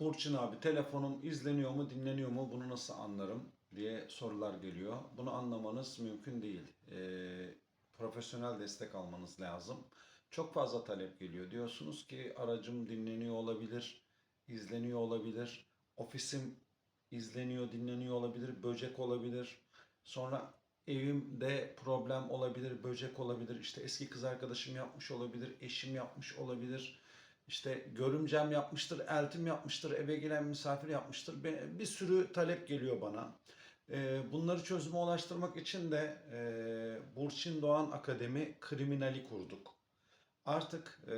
Burçin abi telefonum izleniyor mu dinleniyor mu bunu nasıl anlarım diye sorular geliyor. Bunu anlamanız mümkün değil. Ee, profesyonel destek almanız lazım. Çok fazla talep geliyor. Diyorsunuz ki aracım dinleniyor olabilir, izleniyor olabilir, ofisim izleniyor, dinleniyor olabilir, böcek olabilir. Sonra evimde problem olabilir, böcek olabilir. İşte eski kız arkadaşım yapmış olabilir, eşim yapmış olabilir. İşte görümcem yapmıştır, eltim yapmıştır, eve gelen misafir yapmıştır. Bir sürü talep geliyor bana. Ee, Bunları çözüme ulaştırmak için de e, Burçin Doğan Akademi Kriminali kurduk. Artık e,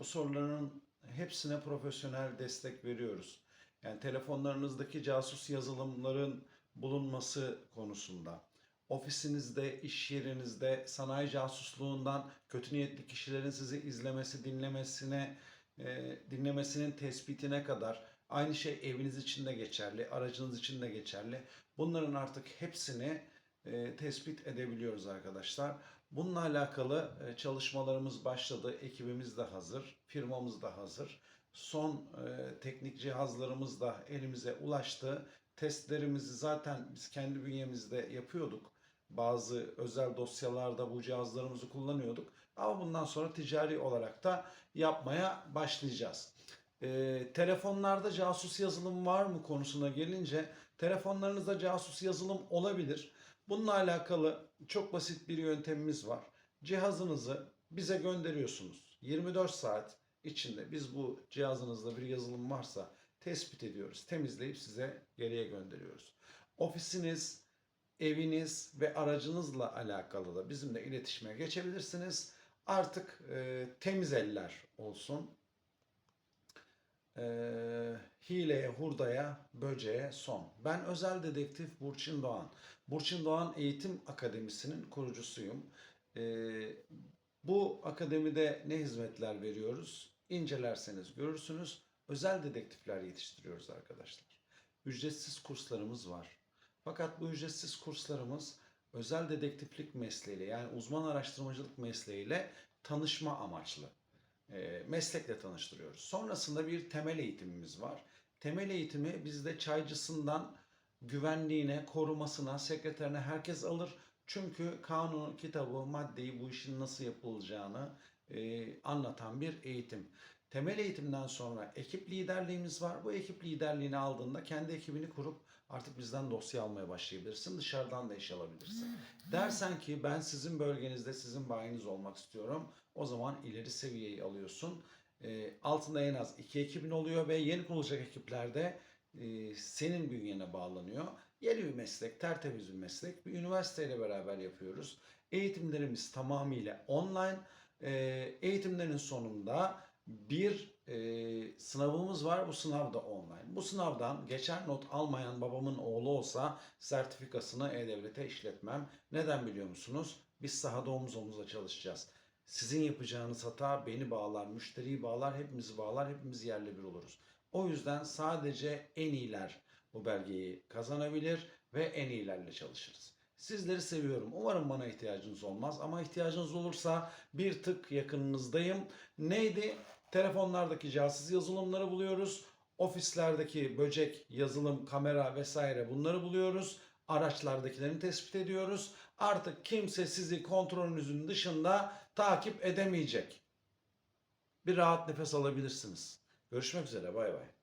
bu soruların hepsine profesyonel destek veriyoruz. Yani telefonlarınızdaki casus yazılımların bulunması konusunda, ofisinizde, iş yerinizde sanayi casusluğundan kötü niyetli kişilerin sizi izlemesi, dinlemesine, e, dinlemesinin tespitine kadar aynı şey eviniz için de geçerli, aracınız için de geçerli. Bunların artık hepsini e, tespit edebiliyoruz arkadaşlar. Bununla alakalı e, çalışmalarımız başladı. Ekibimiz de hazır, firmamız da hazır. Son e, teknik cihazlarımız da elimize ulaştı. Testlerimizi zaten biz kendi bünyemizde yapıyorduk. Bazı özel dosyalarda bu cihazlarımızı kullanıyorduk. Ama bundan sonra ticari olarak da yapmaya başlayacağız. E, telefonlarda casus yazılım var mı konusuna gelince telefonlarınızda casus yazılım olabilir. Bununla alakalı çok basit bir yöntemimiz var. Cihazınızı bize gönderiyorsunuz. 24 saat içinde biz bu cihazınızda bir yazılım varsa tespit ediyoruz. Temizleyip size geriye gönderiyoruz. Ofisiniz, eviniz ve aracınızla alakalı da bizimle iletişime geçebilirsiniz. Artık e, temiz eller olsun. Ee, hileye, hurdaya, böceğe son. Ben özel dedektif Burçin Doğan. Burçin Doğan Eğitim Akademisi'nin kurucusuyum. Ee, bu akademide ne hizmetler veriyoruz? İncelerseniz görürsünüz. Özel dedektifler yetiştiriyoruz arkadaşlar. Ücretsiz kurslarımız var. Fakat bu ücretsiz kurslarımız özel dedektiflik mesleğiyle yani uzman araştırmacılık mesleğiyle tanışma amaçlı e, meslekle tanıştırıyoruz. Sonrasında bir temel eğitimimiz var. Temel eğitimi bizde çaycısından güvenliğine, korumasına, sekreterine herkes alır. Çünkü kanun, kitabı, maddeyi bu işin nasıl yapılacağını e, anlatan bir eğitim. Temel eğitimden sonra ekip liderliğimiz var. Bu ekip liderliğini aldığında kendi ekibini kurup artık bizden dosya almaya başlayabilirsin. Dışarıdan da iş alabilirsin. Dersen ki ben sizin bölgenizde sizin bayiniz olmak istiyorum. O zaman ileri seviyeyi alıyorsun. E, altında en az iki ekibin oluyor ve yeni kurulacak ekiplerde e, senin bünyene bağlanıyor. Yeni bir meslek, tertemiz bir meslek. Bir üniversiteyle beraber yapıyoruz. Eğitimlerimiz tamamıyla online. E, eğitimlerin sonunda bir e, sınavımız var. Bu sınav da online. Bu sınavdan geçer not almayan babamın oğlu olsa sertifikasını E-Devlet'e işletmem. Neden biliyor musunuz? Biz sahada omuz omuza çalışacağız. Sizin yapacağınız hata beni bağlar, müşteriyi bağlar, hepimizi bağlar, hepimiz yerle bir oluruz. O yüzden sadece en iyiler bu belgeyi kazanabilir ve en iyilerle çalışırız. Sizleri seviyorum. Umarım bana ihtiyacınız olmaz ama ihtiyacınız olursa bir tık yakınınızdayım. Neydi? Telefonlardaki casus yazılımları buluyoruz. Ofislerdeki böcek, yazılım, kamera vesaire bunları buluyoruz. Araçlardakilerini tespit ediyoruz. Artık kimse sizi kontrolünüzün dışında takip edemeyecek. Bir rahat nefes alabilirsiniz. Görüşmek üzere. Bay bay.